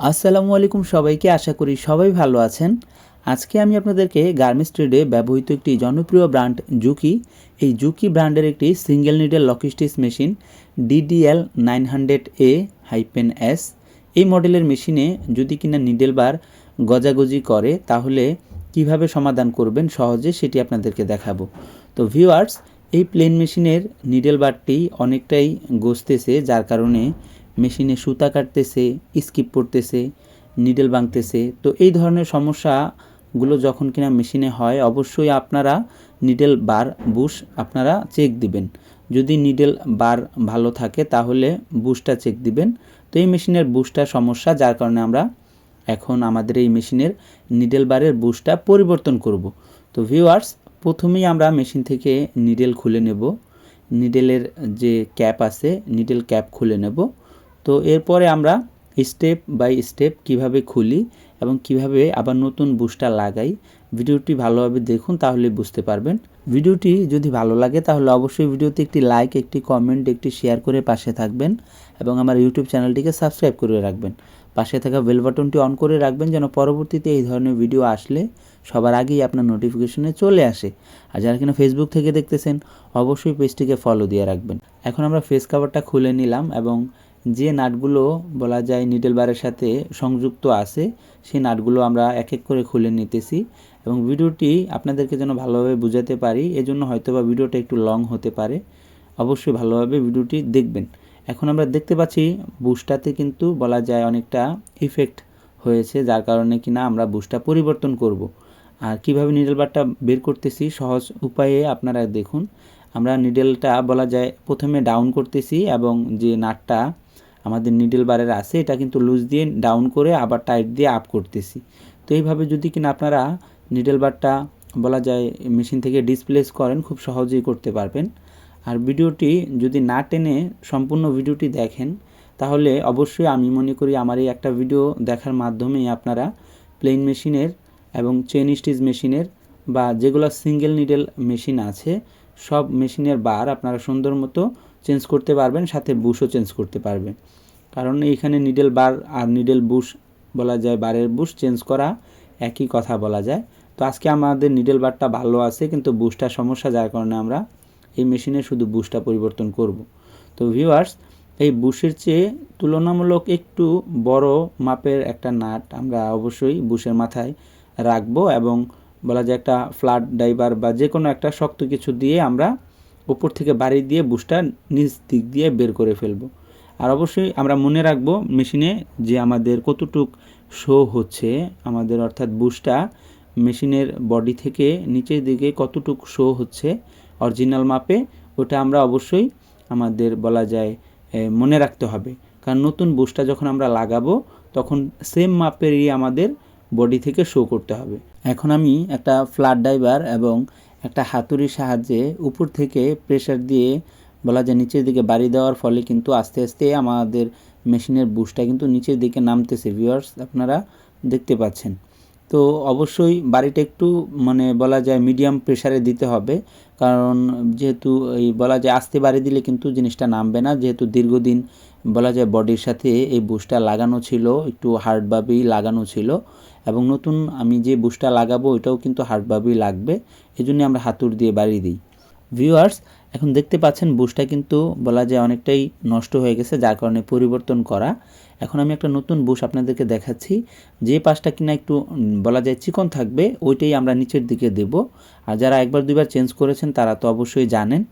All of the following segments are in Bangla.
আসসালামু আলাইকুম সবাইকে আশা করি সবাই ভালো আছেন। আজকে আমি আপনাদেরকে গার্মেন্টস ট্রেডে ব্যবহৃত একটি জনপ্রিয় ব্র্যান্ড জুকি। এই জুকি ব্র্যান্ডের একটি single needle lockstitch machine DDL nine hundred A hyphen S. এই মডেলের মেশিনে যদি কিনা নিডেল বার গজাগজি করে, তাহলে কীভাবে সমাধান করবেন সহজে সেটি আপনাদেরকে দেখাবো। তো ভিউয়ার্স, এই প্লেন মেশিনের নিডেল বারটি অনেকটাই গসতেছে, যার কারণে মেশিনে সুতা কাটতেছে, স্কিপ পড়তেছে নিডেল ভাঙতেছে। তো এই ধরনের সমস্যাগুলো যখন কিনা মেশিনে হয়, অবশ্যই আপনারা নিডেল বার বুশ আপনারা চেক দিবেন। যদি নিডেল বার ভালো থাকে, তাহলে বুশটা চেক দিবেন। তো এই মেশিনের বুশটা সমস্যা, যার কারণে আমরা এখন আমাদের এই মেশিনের নিডেল বারের বুশটা পরিবর্তন করব। তো ভিউয়ার্স প্রথমেই আমরা মেশিন থেকে নিডেল খুলে নেব। নিডেলের যে ক্যাপ আছে নিডেল ক্যাপ খুলে নেব। তো এরপরে আমরা স্টেপ বাই স্টেপ কীভাবে খুলি এবং কীভাবে আবার নতুন বুস্টার লাগাই, ভিডিওটি ভালোভাবে দেখুন তাহলে বুঝতে পারবেন। ভিডিওটি যদি ভালো লাগে তাহলে অবশ্যই ভিডিওতে একটি লাইক একটি কমেন্ট একটি শেয়ার করে পাশে থাকবেন এবং আমার ইউটিউব চ্যানেলটিকে সাবস্ক্রাইব করে রাখবেন। পাশে থাকা বেল বাটনটি অন করে রাখবেন যেন পরবর্তীতে এই ধরনের ভিডিও আসলে সবার আগেই আপনার নোটিফিকেশনে চলে আসে। আর যারা কিনা ফেসবুক থেকে দেখতেছেন, অবশ্যই পেজটিকে ফলো দিয়ে রাখবেন। এখন আমরা ফেস কাভারটা খুলে নিলাম এবং যে নাটগুলো বলা যায় নিডেল বারের সাথে সংযুক্ত আছে, সেই নাটগুলো আমরা এক এক করে খুলে নিতেছি এবং ভিডিওটি আপনাদেরকে যেন ভালোভাবে বুঝাতে পারি, এজন্য হয়তো বা ভিডিওটা একটু লং হতে পারে। অবশ্যই ভালোভাবে ভিডিওটি দেখবেন। এখন আমরা দেখতে পাচ্ছি বুস্টাতে কিন্তু বলা যায় অনেকটা ইফেক্ট হয়েছে, যার কারণে কিনা আমরা বুস্টটা পরিবর্তন করব। আর কীভাবে নিডেল বারটা বের করতেছি, সহজ উপায়ে আপনারা দেখুন। আমরা নিডেলটা বলা যায় প্রথমে ডাউন করতেছি এবং যে নাটটা আমাদের নিডেল বারের আছে, এটা কিন্তু লুজ দিয়ে ডাউন করে আবার টাইট দিয়ে আপ করতেছি। তো এইভাবে যদি কিনা আপনারা নিডেল বারটা বলা যায় মেশিন থেকে ডিসপ্লেস করেন, খুব সহজেই করতে পারবেন। আর ভিডিওটি যদি না টেনে সম্পূর্ণ ভিডিওটি দেখেন, তাহলে অবশ্যই আমি মনে করি আমার এই একটা ভিডিও দেখার মাধ্যমেই আপনারা প্লেন মেশিনের এবং চেন স্টিচ মেশিনের বা যেগুলো সিঙ্গেল নিডেল মেশিন আছে সব মেশিনের বার আপনারা সুন্দর মতো চেঞ্জ করতে পারবেন, সাথে বুশও চেঞ্জ করতে পারবেন। কারণ এইখানে নিডেল বার আর নিডেল বুশ বলা যায়, বারের বুশ চেঞ্জ করা একই কথা বলা যায়। তো আজকে আমাদের নিডেল বারটা ভালো আছে, কিন্তু বুশটা সমস্যা, যার কারণে আমরা এই মেশিনে শুধু বুশটা পরিবর্তন করব। তো ভিউয়ার্স এই বুশের চেয়ে তুলনামূলক একটু বড় মাপের একটা নাট আমরা অবশ্যই বুশের মাথায় রাখব এবং বলা যায় একটা ফ্লাড ডাইভার বা যে কোনো একটা শক্ত কিছু দিয়ে আমরা উপর থেকে বাড়ি দিয়ে বুশটা নিচ দিক দিয়ে বের করে ফেলব। আর অবশ্যই আমরা মনে রাখব মেশিনে যে আমাদের কতটুক শো হচ্ছে, আমাদের অর্থাৎ বুশটা মেশিনের বডি থেকে নিচের দিকে কতটুক শো হচ্ছে অরিজিনাল মাপে ওটা আমরা অবশ্যই আমাদের বলা যায় মনে রাখতে হবে। কারণ নতুন বুশটা যখন আমরা লাগাবো, তখন সেম মাপেরই আমাদের বডি থেকে শো করতে হবে। এখন আমি একটা ফ্ল্যাট ড্রাইভার এবং একটা হাতুড়ির সাহায্যে উপর থেকে প্রেশার দিয়ে বলা যায় নিচের দিকে বাড়ি দেওয়ার ফলে কিন্তু আস্তে আস্তে আমাদের মেশিনের বুশটা কিন্তু নিচের দিকে নামতেছে ভিউয়ার্স আপনারা দেখতে পাচ্ছেন। তো অবশ্যই বাড়িটা একটু মানে বলা যায় মিডিয়াম প্রেশারে দিতে হবে, কারণ যেহেতু এই বলা যায় আস্তে বাড়ি দিলে কিন্তু জিনিসটা নামবে না, যেহেতু দীর্ঘদিন বলা যায় বডির সাথে এই বুশটা লাগানো ছিল, একটু হার্ডভাবেই লাগানো ছিল এবং নতুন আমি যে বুশটা লাগাবো ওইটাও কিন্তু হার্ডভাবেই লাগবে এই জন্য আমরা হাতুর দিয়ে বাড়ি দিই। ভিউয়ার্স, এখন দেখতে পাচ্ছেন বুশটা কিন্তু বলা যায় অনেকটাই নষ্ট হয়ে গেছে, যার কারণে পরিবর্তন করা। এখন আমি একটা নতুন বুশ আপনাদেরকে দেখাচ্ছি, যে পাশটা কিনা একটু বলা যায় চিকন থাকবে, ওইটাই আমরা নিচের দিকে দেব। আর যারা একবার দুইবার চেঞ্জ করেছেন তারা তো অবশ্যই জানেন।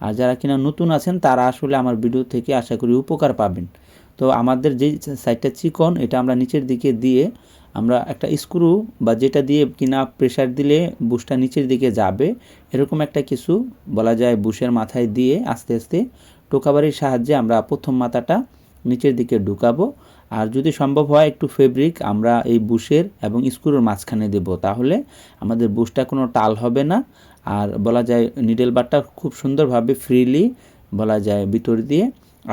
আর যারা কিনা নতুন আছেন, তারা আসলে আমার ভিডিও থেকে আশা করি উপকার পাবেন। তো আমাদের যেই সাইডটা চিকন, এটা আমরা নিচের দিকে দিয়ে আমরা একটা স্ক্রু বা যেটা দিয়ে কিনা প্রেশার দিলে বুশটা নিচের দিকে যাবে, এরকম একটা কিছু বলা যায় বুশের মাথায় দিয়ে আস্তে আস্তে টোকাবারির সাহায্যে আমরা প্রথম মাথাটা নিচের দিকে ঢুকাবো। আর যদি সম্ভব হয় একটু ফেব্রিক, আমরা এই বুশের এবং স্ক্রুর মাঝখানে দেব। তাহলে আমাদের বুশটা কোনো টাল হবে না। আর বলা যায় নিডেল বারটা খুব সুন্দরভাবে ফ্রিলি বলা যায় ভিতর দিয়ে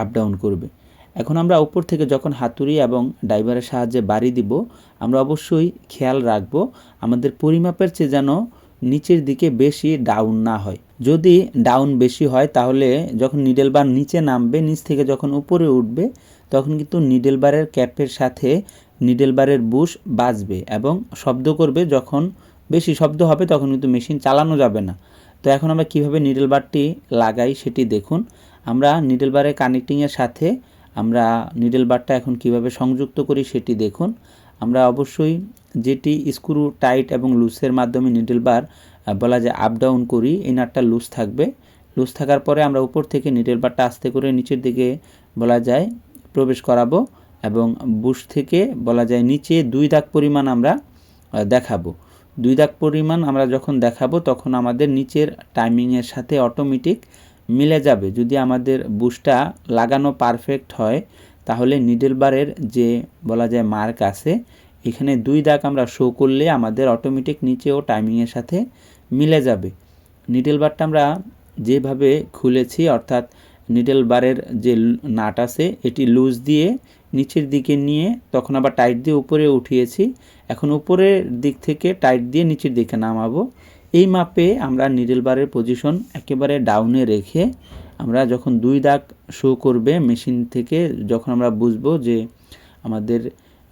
আপ ডাউন করবে। এখন আমরা উপর থেকে যখন হাতুড়ি এবং ড্রাইভারের সাহায্যে বাড়ি দিব, আমরা অবশ্যই খেয়াল রাখব, আমাদের পরিমাপের চেয়ে যেন নিচের দিকে বেশি ডাউন না হয়। যদি ডাউন বেশি হয়, তাহলে যখন নিডেল বার নিচে নামবে, নিচ থেকে যখন উপরে উঠবে, তখন কিন্তু নিডেল বারের ক্যাপের সাথে নিডেল বারের বুশ বাজবে এবং শব্দ করবে। যখন বেশি শব্দ হবে, তখন কিন্তু মেশিন চালানো যাবে না। তো এখন আমরা কীভাবে নিডেল বারটি লাগাই সেটি দেখুন। আমরা নিডেল বারের কানেক্টিংয়ের সাথে আমরা নিডেল বারটা এখন কীভাবে সংযুক্ত করি সেটি দেখুন। আমরা অবশ্যই যেটি স্ক্রু টাইট এবং লুসের মাধ্যমে নিডেল বার বলা যায় আপ ডাউন করি, এই নাটটা লুজ থাকবে। লুজ থাকার পরে আমরা উপর থেকে নিডেল বারটা আস্তে করে নিচের দিকে, বলা যায়, প্রবেশ করাবো এবং বুশ থেকে, বলা যায়, নিচে দুই দাগ পরিমাণ আমরা দেখাবো। দুই দাগ পরিমাণ আমরা যখন দেখাবো, তখন আমাদের নিচের টাইমিংয়ের সাথে অটোমেটিক মিলে যাবে। যদি আমাদের বুশটা লাগানো পারফেক্ট হয়, তাহলে নিডেল বারের যে, বলা যায় মার্ক আছে এখানে দুই দাগ আমরা শো করলে আমাদের অটোমেটিক নিচেও টাইমিংয়ের সাথে মিলে যাবে। নিডেল বারটা আমরা যেভাবে খুলেছি, অর্থাৎ নিডেল বারের যে নাট আছে, এটি লুজ দিয়ে নিচের দিকে নিয়ে তখন আবার টাইট দিয়ে উপরে উঠিয়েছি। এখন উপরের দিক থেকে টাইট দিয়ে নিচের দিকে নামাবো। এই মাপে আমরা নিডেল বারের পজিশন একেবারে ডাউনে রেখে আমরা যখন দুই দাগ শো করবে মেশিন থেকে যখন আমরা বুঝব যে আমাদের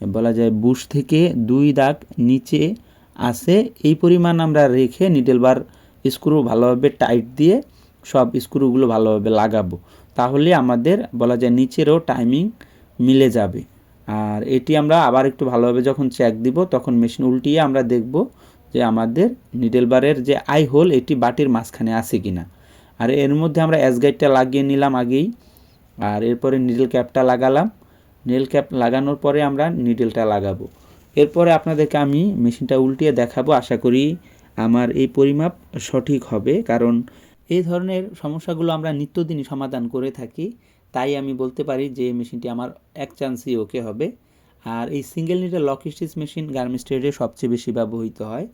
বলা যায় বুশ থেকে দুই দাগ নিচে আছে। এই পরিমাণ আমরা রেখে নিডেল বার স্ক্রু ভালোভাবে টাইট দিয়ে সব স্ক্রুগুলো ভালোভাবে লাগাবো। তাহলে আমাদের বলা যায় নিচেরও টাইমিং মিলে যাবে। আর এটি আমরা আবার একটু ভালোভাবে যখন চেক দিব, তখন মেশিন উল্টিয়ে আমরা দেখব যে আমাদের নিডেল বারের যে আই হোল এটি বাটির মাঝখানে আছে কিনা। আর এর মধ্যে আমরা অ্যাস গাইডটা লাগিয়ে নিলাম আগেই। আর এরপরে নিডেল ক্যাপটা লাগালাম। নিডেল ক্যাপ লাগানোর পরে আমরা নিডেলটা লাগাবো। এরপরে আপনাদেরকে আমি মেশিনটা উল্টিয়ে দেখাবো। আশা করি আমার এই পরিমাপ সঠিক হবে। কারণ এই ধরনের সমস্যাগুলো আমরা নিত্যদিনই সমাধান করে থাকি। তাই আমি বলতে পারি যে মেশিনটি আমার এক চান্সই ওকে হবে। আর এই single needle lock stitch machine garments ট্রেডে সবচেয়ে বেশি ব্যবহৃত হয়।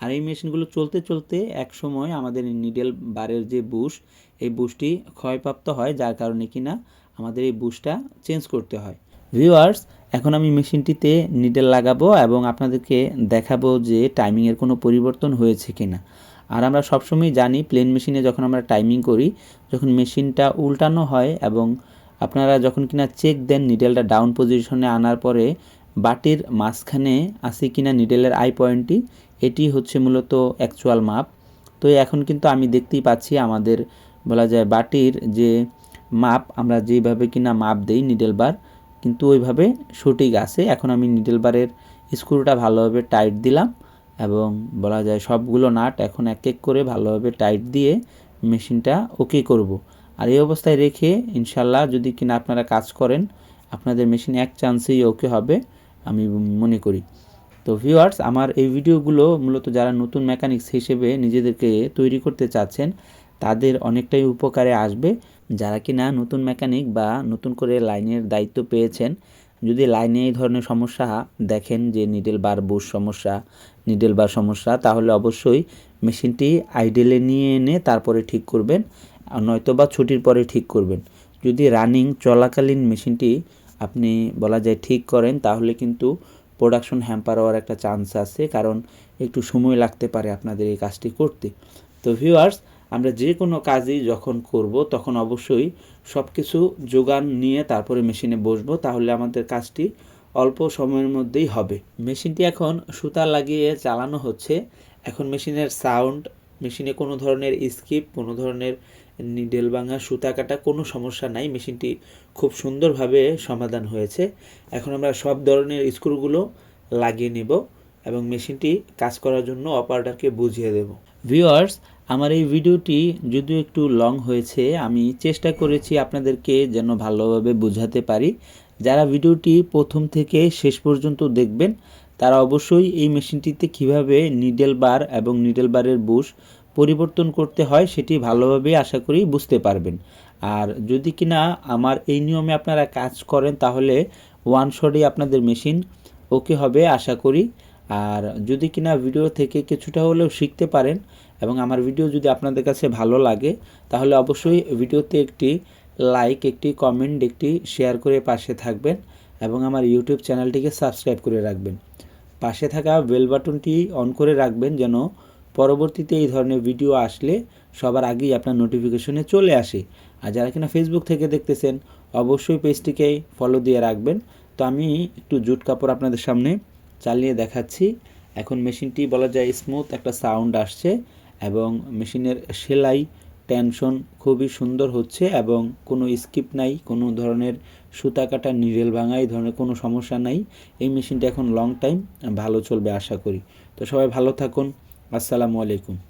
আর এই মেশিনগুলো চলতে চলতে এক সময় আমাদের নিডেল বারের যে বুশ এই বুশটি ক্ষয়প্রাপ্ত হয়, যার কারণে কিনা আমাদের এই বুশটা চেঞ্জ করতে হয়। ভিউয়ার্স এখন আমি মেশিনটিতে নিডেল লাগাবো এবং আপনাদেরকে দেখাবো যে টাইমিংয়ের কোনো পরিবর্তন হয়েছে কি না আর আমরা সবসময় জানি প্লেন মেশিনে যখন আমরা টাইমিং করি, যখন মেশিনটা উল্টানো হয় এবং আপনারা যখন কিনা চেক দেন নিডেলটা ডাউন পজিশনে আনার পরে বাটির মাঝখানে আছে কিনা নিডেলের আই পয়েন্টটি এটি হচ্ছে মূলত অ্যাকচুয়াল মাপ তো এখন কিন্তু আমি দেখতেই পাচ্ছি আমাদের বলা যায় বাটির যে মাপ আমরা যেভাবে কিনা মাপ দেই নিডেল বার কিন্তু ওইভাবে সঠিক আছে। এখন আমি নিডেল বারের স্ক্রুটা ভালোভাবে টাইট দিলাম এবং বলা যায় সবগুলো নাট এখন এক এক করে ভালোভাবে টাইট দিয়ে মেশিনটা ওকে করব। আর এই অবস্থায় রেখে ইনশাল্লাহ যদি কিনা আপনারা কাজ করেন, আপনাদের মেশিন এক চান্সেই ওকে হবে আমি মনে করি। তো ভিউয়ার্স আমার এই ভিডিওগুলো মূলত যারা নতুন মেকানিক্স হিসেবে নিজেদেরকে তৈরি করতে চাচ্ছেন তাদের অনেকটাই উপকারে আসবে। যারা কিনা নতুন মেকানিক বা নতুন করে লাইনের দায়িত্ব পেয়েছেন, যদি লাইনে এই ধরনের সমস্যা দেখেন যে নিডেল বার বুশ সমস্যা নিডেল বার সমস্যা, তাহলে অবশ্যই মেশিনটি আইডেলে নিয়ে এনে তারপরে ঠিক করবেন নয়তো বা ছুটির পরে ঠিক করবেন। যদি রানিং চলাকালীন মেশিনটি আপনি বলা যায় ঠিক করেন, তাহলে কিন্তু প্রোডাকশন হ্যাম্পার হওয়ার একটা চান্স আছে, কারণ একটু সময় লাগতে পারে আপনাদের এই কাজটি করতে। তো ভিউয়ার্স আমরা যে কোনো কাজই যখন করব, তখন অবশ্যই সব কিছু যোগান নিয়ে তারপরে মেশিনে বসবো, তাহলে আমাদের কাজটি অল্প সময়ের মধ্যেই হবে। মেশিনটি এখন সুতা লাগিয়ে চালানো হচ্ছে। এখন মেশিনের সাউন্ড, মেশিনে কোনো ধরনের স্কিপ, কোনো ধরনের নিডেল ভাঙা, সুতা কাটা কোনো সমস্যা নাই। মেশিনটি খুব সুন্দরভাবে সমাধান হয়েছে। এখন আমরা সব ধরনের স্ক্রুগুলো লাগিয়ে নেব এবং মেশিনটি কাজ করার জন্য অপারেটরকে বুঝিয়ে দেব। ভিউয়ার্স আমার এই ভিডিওটি যদিও একটু লং হয়েছে, আমি চেষ্টা করেছি আপনাদেরকে যেন ভালোভাবে বোঝাতে পারি। যারা ভিডিওটি প্রথম থেকে শেষ পর্যন্ত দেখবেন, তারা অবশ্যই এই মেশিনটিতে কীভাবে নিডেল বার এবং নিডেল বারের বুশ পরিবর্তন করতে হয়, সেটি ভালোভাবে আশা করি বুঝতে পারবেন। আর যদি কিনা আমার এই নিয়মে আপনারা কাজ করেন, তাহলে ওয়ান শটেই আপনাদের মেশিন ওকে হবে, আশা করি। আর যদি কিনা ভিডিও থেকে কিছুটা হলেও শিখতে পারেন এবং আমার ভিডিও যদি আপনাদের কাছে ভালো লাগে, তাহলে অবশ্যই ভিডিওতে একটি লাইক একটি কমেন্ট একটি শেয়ার করে পাশে থাকবেন এবং আমার ইউটিউব চ্যানেলটিকে সাবস্ক্রাইব করে রাখবেন। পাশে থাকা বেল বাটনটি অন করে রাখবেন যেন পরবর্তীতে এই ধরনের ভিডিও আসলে সবার আগেই আপনার নোটিফিকেশনে চলে আসে। আর যারা কিনা ফেসবুক থেকে দেখতেছেন, অবশ্যই পেজটিকে ফলো দিয়ে রাখবেন। তো আমি একটু জুট কাপড় আপনাদের সামনে চালিয়ে দেখাচ্ছি। এখন মেশিনটি বলা যায় স্মুথ একটা সাউন্ড আসছে। এবং মেশিনের সেলাই, টেনশন খুবই সুন্দর হচ্ছে এবং কোনো স্কিপ নাই, কোনো ধরনের সুতা কাটা নিডেল ভাঙা, এই ধরনের কোনো সমস্যা নাই। এই মেশিনটা এখন লং টাইম ভালো চলবে আশা করি। তো সবাই ভালো থাকুন। আসসালামু আলাইকুম।